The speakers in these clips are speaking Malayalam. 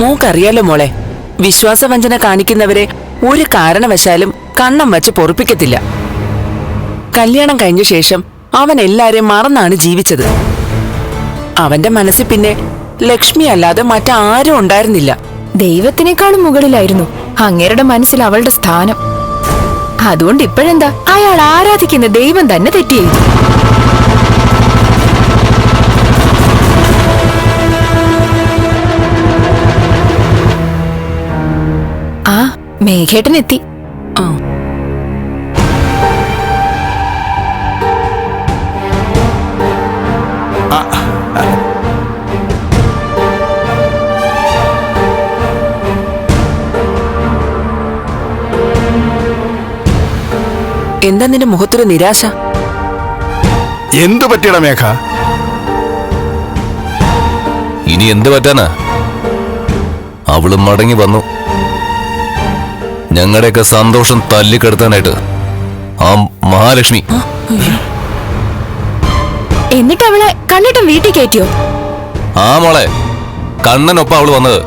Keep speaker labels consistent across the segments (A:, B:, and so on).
A: മോക്കറിയാലോ മോളെ? വിശ്വാസവഞ്ചന കാണിക്കുന്നവരെ ഒരു കാരണവശാലും കണ്ണം വച്ച് പൊറുപ്പിക്കത്തില്ല. കല്യാണം കഴിഞ്ഞ ശേഷം അവൻ എല്ലാരെയും മറന്നാണ് ജീവിച്ചത്. അവന്റെ മനസ്സിൽ പിന്നെ ലക്ഷ്മി അല്ലാതെ മറ്റാരും ഉണ്ടായിരുന്നില്ല.
B: ദൈവത്തിനേക്കാളും മുകളിലായിരുന്നു അങ്ങേരുടെ മനസ്സിൽ അവളുടെ സ്ഥാനം. അതുകൊണ്ട് ഇപ്പോഴെന്താ? അയാൾ ആരാധിക്കുന്ന ദൈവം തന്നെ തെറ്റി മേഘേട്ടൻ എത്തി
A: ആ. എന്താ നിന്റെ മുഖത്തൊരു നിരാശ?
C: എന്തു പറ്റിയടാ മേഘ?
D: ഇനി എന്ത് പറ്റാനാ? അവൾ മടങ്ങി വന്നു. ഞങ്ങളുടെയൊക്കെ സന്തോഷം തല്ലിക്കെടുത്താനായിട്ട്. ആ മഹാലക്ഷ്മി.
B: എന്നിട്ട് അവളെ കണ്ണിട്ടും വീട്ടിൽ കയറ്റിയോ?
D: ആ മോളെ കണ്ണനൊപ്പം അവൾ വന്നത്.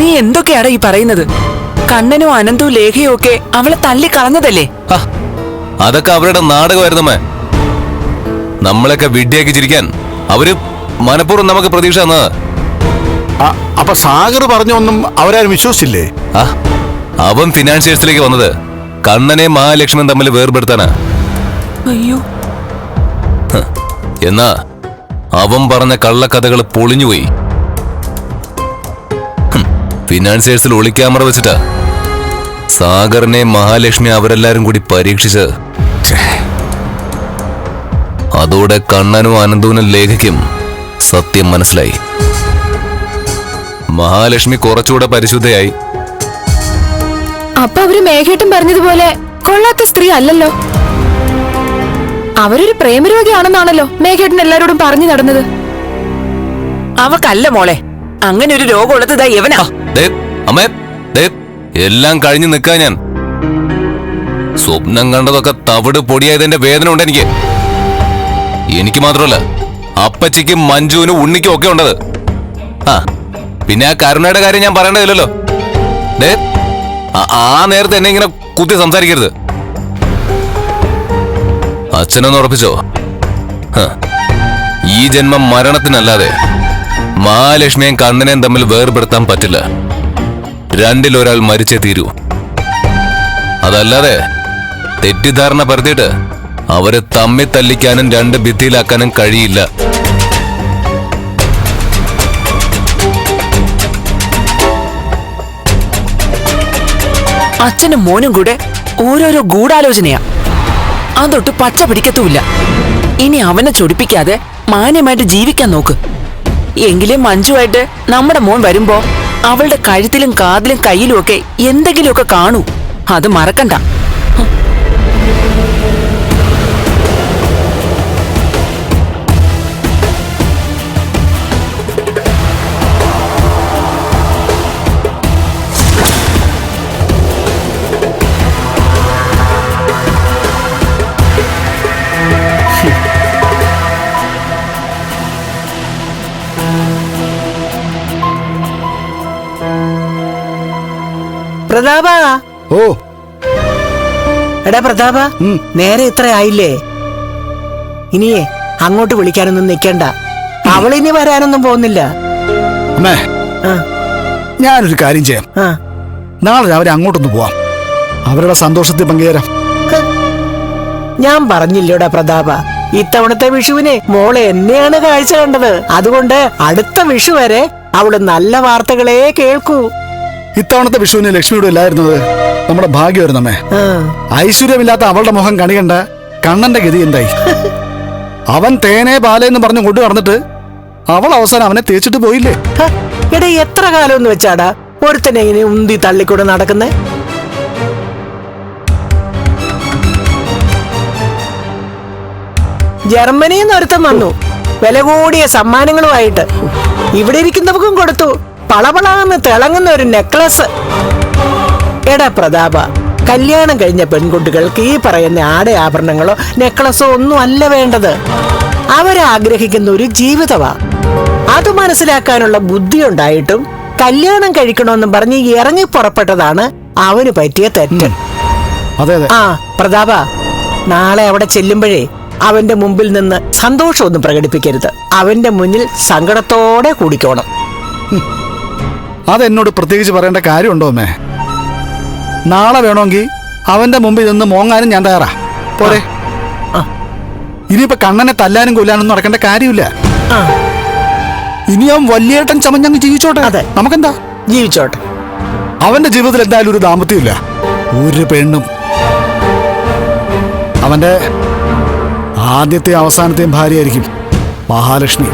A: നീ എന്തൊക്കെയാടാ ഈ പറയുന്നത്? കണ്ണനും അനന്തവും ലേഖയും ഒക്കെ അവളെ തല്ലി കളഞ്ഞതല്ലേ?
D: അതൊക്കെ അവരുടെ നാടകമായിരുന്നമ്മേ. നമ്മളൊക്കെ വിഡ്ഢിയാക്കി ചിരിക്കാൻ അവർ മനഃപൂർവം നമുക്ക് പ്രതീക്ഷ തന്നത്.
C: അപ്പൊ സാഗർ പറഞ്ഞൊന്നും അവരാരും വിശ്വസിച്ചില്ലേ?
D: ആ അവൻ ഫിനാൻഷ്യേഴ്സിലേക്ക് വന്നത്. കണ്ണനെ മഹാലക്ഷ്മൻ തമ്മിൽ വേർപെടുത്താനാ
A: അയ്യോ.
D: എന്നാ അവൻ പറഞ്ഞ കള്ളക്കഥകൾ പൊളിഞ്ഞുപോയി. ഫിനാൻഷ്യേഴ്സിൽ ഫിനാൻസിയേഴ്സിൽ ഒളിക്യാമറ വെച്ചിട്ടാ. സാഗറിനെ മഹാലക്ഷ്മി അവരെല്ലാരും കൂടി പരീക്ഷിച്ച്. അതോടെ കണ്ണനും അനന്തൂനും ലേഖയ്ക്കും സത്യം മനസ്സിലായി. മഹാലക്ഷ്മി കുറച്ചുകൂടെ പരിശുദ്ധയായി.
B: അപ്പൊ അവർ മേഘേട്ടൻ പറഞ്ഞതുപോലെ കൊള്ളാത്ത സ്ത്രീ അല്ലല്ലോ. അവരൊരു പ്രേമരോഗിയാണെന്നാണല്ലോ മേഘേട്ടൻ എല്ലാരോടും പറഞ്ഞു നടന്നത്.
A: അവക്കല്ല മോളെ. അങ്ങനെ ഒരു രോഗമുള്ളത് ഇതാ ഇവനാ.
D: ദേ, അമ്മേ ദേ, എല്ലാം കഴിഞ്ഞു നിക്കാ ഞാൻ. സ്വപ്നം കണ്ടതൊക്കെ തവിട് പൊടിയായതിന്റെ വേദന ഉണ്ട് എനിക്ക്. എനിക്ക് മാത്രമല്ല അപ്പച്ചിക്കും മഞ്ജുവിനും ഉണ്ണിക്കും ഒക്കെ ഉണ്ടത്. ആ പിന്നെ ആ കരുണയുടെ കാര്യം ഞാൻ പറയേണ്ടതില്ലല്ലോ. ദേ, ആ- നേരത്തെ എന്നെ ഇങ്ങനെ കുത്തി സംസാരിക്കരുത്. അച്ഛനൊന്ന് ഉറപ്പിച്ചോ? ഈ ജന്മം മരണത്തിനല്ലാതെ മഹാലക്ഷ്മിയും കണ്ണനെയും തമ്മിൽ വേർപെടുത്താൻ പറ്റില്ല. രണ്ടിലൊരാൾ മരിച്ചേ തീരൂ. അതല്ലാതെ തെറ്റിദ്ധാരണ പരത്തിയിട്ട് അവരെ തമ്മിൽ തല്ലിക്കാനും രണ്ട് ഭിത്തിയിലാക്കാനും കഴിയില്ല.
A: അച്ഛനും മോനും കൂടെ ഓരോരോ ഗൂഢാലോചനയാ. അതൊട്ട് പച്ച പിടിക്കത്തുമില്ല. ഇനി അവനെ ചൊടിപ്പിക്കാതെ മാന്യമായിട്ട് ജീവിക്കാൻ നോക്ക്. എങ്കിലും മഞ്ജുവായിട്ട് നമ്മുടെ മോൻ വരുമ്പോ അവളുടെ കഴുത്തിലും കാതിലും കയ്യിലും ഒക്കെ എന്തെങ്കിലുമൊക്കെ കാണൂ. അത് മറക്കണ്ട.
E: പ്രതാപ.
C: ഓ.
E: എടാ പ്രതാപ നേരെ ഇത്ര ആയില്ലേ? ഇനിയേ അങ്ങോട്ട് വിളിക്കാനൊന്നും നിക്കണ്ട. അവളിനി വരാനൊന്നും പോകുന്നില്ല.
C: അമ്മേ.
E: ആ,
C: ഞാനൊരു കാര്യം ചെയ്യാം.
E: ആ.
C: നാളെ രാവിലെ അങ്ങോട്ടൊന്ന് പോവാം. അവരുടെ സന്തോഷത്തിൽ പങ്കുചേരാം.
E: ഞാൻ പറഞ്ഞില്ലോടാ പ്രതാപ ഇത്തവണത്തെ വിഷുവിനെ മോളെ എന്നെയാണ് കാഴ്ച കണ്ടത്. അതുകൊണ്ട് അടുത്ത വിഷു വരെ അവൾ നല്ല വാർത്തകളെ കേൾക്കൂ.
C: ഇത്തവണത്തെ വിഷുവിന് ലക്ഷ്മിയുടെ ഇല്ലായിരുന്നത് നമ്മുടെ ഭാഗ്യമായിരുന്നു അമ്മേ
E: ആ,
C: ഐശ്വര്യമില്ലാത്ത അവളുടെ മുഖം കണി കണ്ട കണ്ണന്റെ ഗതി എന്തായി? അവൻ തേനെ പാലെന്ന് പറഞ്ഞു കൊണ്ടു നടന്നിട്ട് അവൾ അവസാനം അവനെ തേച്ചിട്ട് പോയില്ലേ?
E: എടാ എത്ര കാലം എന്ന് വെച്ചാടാ? ഒരുത്തനെ ഇങ്ങനെ ഉന്തി തള്ളിക്കൂടെ നടക്കുന്നേ? ജർമ്മനിയിൽ നിന്ന് ഒരുത്തൻ വന്നു. വില കൂടിയ സമ്മാനങ്ങളുമായിട്ട്. ഇവിടെ ഇരിക്കുന്നവർക്കും കൊടുത്തു. പളപളാന്ന് തിളങ്ങുന്ന ഒരു നെക്ലസ്. എടാ പ്രതാപ കല്യാണം കഴിഞ്ഞ പെൺകുട്ടികൾക്ക് ഈ പറയുന്ന ആട ആഭരണങ്ങളോ നെക്ലസോ ഒന്നും അല്ല വേണ്ടത്. അവരാഗ്രഹിക്കുന്ന ഒരു ജീവിതമാ. അത് മനസ്സിലാക്കാനുള്ള ബുദ്ധി ഉണ്ടായിട്ടും കല്യാണം കഴിക്കണമെന്നും പറഞ്ഞ് ഇറങ്ങി പുറപ്പെട്ടതാണ് അവന് പറ്റിയ തെറ്റ്.
C: അതെ അതെ.
E: ആ പ്രതാപ നാളെ അവിടെ ചെല്ലുമ്പോഴേ അവന്റെ മുമ്പിൽ നിന്ന് സന്തോഷമൊന്നും പ്രകടിപ്പിക്കരുത്. അവന്റെ മുന്നിൽ സങ്കടത്തോടെ കൂടിക്കോണം.
C: അതെന്നോട് പ്രത്യേകിച്ച് പറയേണ്ട കാര്യമുണ്ടോ അമ്മേ? നാളെ വേണമെങ്കിൽ അവന്റെ മുമ്പിൽ നിന്ന് മോങ്ങാനും ഞാൻ തയ്യാറാ. പോരെ. ഇനിയിപ്പോ കണ്ണനെ തല്ലാനും കൊല്ലാനും നടക്കേണ്ട കാര്യമില്ല. ഇനി അവൻ വലിയേട്ടൻ ചമഞ്ഞങ്ങ് ജീവിച്ചോട്ടെ.
E: അതെ.
C: നമുക്കെന്താ?
E: ജീവിച്ചോട്ടെ.
C: അവന്റെ ജീവിതത്തിൽ എന്തായാലും ഒരു ദാമ്പത്യമില്ല. ഒരു പെണ്ണും. അവന്റെ ആദ്യത്തെയും അവസാനത്തെയും ഭാര്യയായിരിക്കും മഹാലക്ഷ്മി.